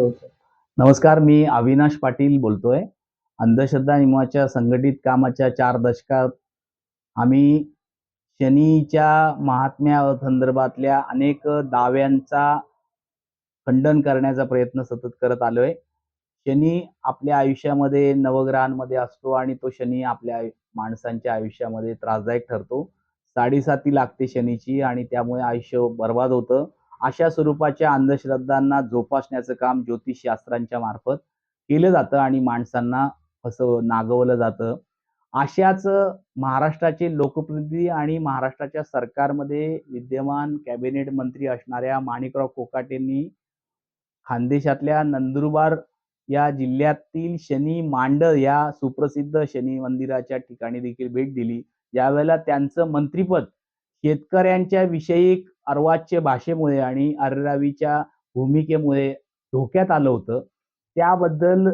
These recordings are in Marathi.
नमस्कार मी अविनाश पाटील बोलतोय. अंधश्रद्धा नियमाच्या संघटित कामाच्या चार दशकात आम्ही शनीच्या महात्म्या संदर्भातल्या अनेक दाव्यांचा खंडन करण्याचा प्रयत्न सतत करत आलोय. शनी आपल्या आयुष्यामध्ये नवग्रहांमध्ये असतो आणि तो शनी आपल्या माणसांच्या आयुष्यामध्ये त्रासदायक ठरतो. साडेसाती लागते शनीची आणि त्यामुळे आयुष्य बर्बाद होतं. अशा स्वरूपाच्या अंधश्रद्धांना जोपासण्याचं काम ज्योतिषशास्त्रांच्या मार्फत केलं जातं आणि माणसांना असं नागवलं जातं. अशाच महाराष्ट्राचे लोकप्रतिनिधी आणि महाराष्ट्राच्या सरकारमध्ये विद्यमान कॅबिनेट मंत्री असणाऱ्या माणिकराव कोकाटेंनी खानदेशातल्या नंदुरबार या जिल्ह्यातील शनी मांड या सुप्रसिद्ध शनी मंदिराच्या ठिकाणी देखील भेट दिली. यावेळेला त्यांचं मंत्रीपद शेतकऱ्यांच्या विषयी अर्वाच्य भाषेमुळे आणि अररावीच्या भूमिकेमुळे धोक्यात आलं होतं. त्याबद्दल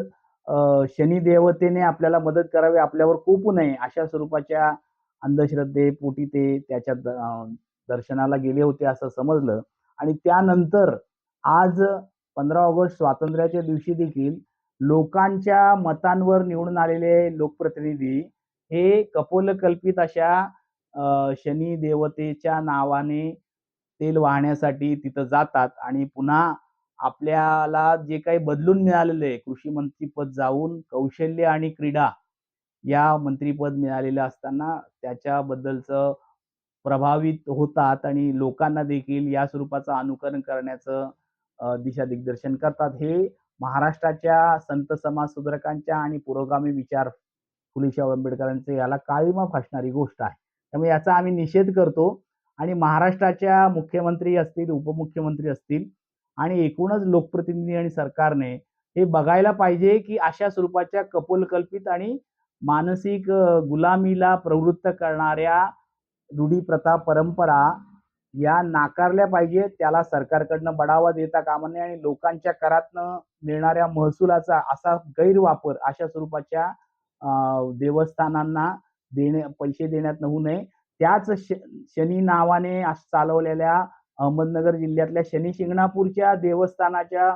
शनी देवतेने आपल्याला मदत करावी आपल्यावर कोपू नये अशा स्वरूपाच्या अंधश्रद्धेपोटी ते त्याच्या दर्शनाला गेले होते असं समजलं. आणि त्यानंतर आज पंधरा ऑगस्ट स्वातंत्र्याच्या दिवशी देखील लोकांच्या मतांवर निवडून आलेले लोकप्रतिनिधी हे कपोलकल्पित अशा शनी देवतेच्या नावाने तेल वाहण्यासाठी तिथं जातात आणि पुन्हा आपल्याला जे काही बदलून मिळालेलं आहे कृषी मंत्रीपद जाऊन कौशल्य आणि क्रीडा या मंत्रीपद मिळालेलं असताना त्याच्याबद्दलचं प्रभावित होतात आणि लोकांना देखील या स्वरूपाचं अनुकरण करण्याचं दिशा दिग्दर्शन करतात. हे महाराष्ट्राच्या संत समाज सुधारकांच्या आणि पुरोगामी विचार फुलेशाह आंबेडकरांचे याला काळीमा फासणारी गोष्ट आहे. त्यामुळे याचा आम्ही निषेध करतो. आणि महाराष्ट्राच्या मुख्यमंत्री असतील उपमुख्यमंत्री असतील आणि एकूणच लोकप्रतिनिधी आणि सरकारने हे बघायला पाहिजे की अशा स्वरूपाच्या कपोलकल्पित आणि मानसिक गुलामीला प्रवृत्त करणाऱ्या रूढी प्रथा परंपरा या नाकारल्या पाहिजेत त्याला सरकारकडनं बढावा देता कामा नये आणि लोकांच्या करातनं मिळणाऱ्या महसुलाचा असा गैरवापर अशा स्वरूपाच्या देवस्थानांना देणे पैसे देण्यात होऊ नये. त्याच श शनी नावाने चालवलेल्या अहमदनगर जिल्ह्यातल्या शनी शिंगणापूरच्या देवस्थानाच्या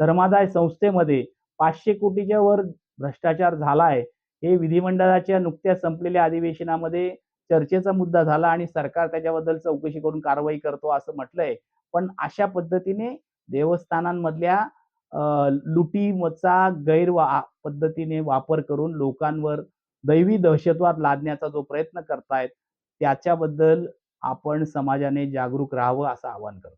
धर्मादाय संस्थेमध्ये पाचशे कोटीच्या वर भ्रष्टाचार झाला आहे हे विधिमंडळाच्या नुकत्याच संपलेल्या अधिवेशनामध्ये चर्चेचा मुद्दा झाला आणि सरकार त्याच्याबद्दल चौकशी करून कारवाई करतो असं म्हटलंय. पण अशा पद्धतीने देवस्थानांमधल्या अ, लुटीमचा गैर पद्धतीने वापर करून लोकांवर दैवी दहशतवाद लादण्याचा जो प्रयत्न करतायत त्याच्याबद्दल आपण समाजाने जागरूक राहावं असं आवाहन करतो.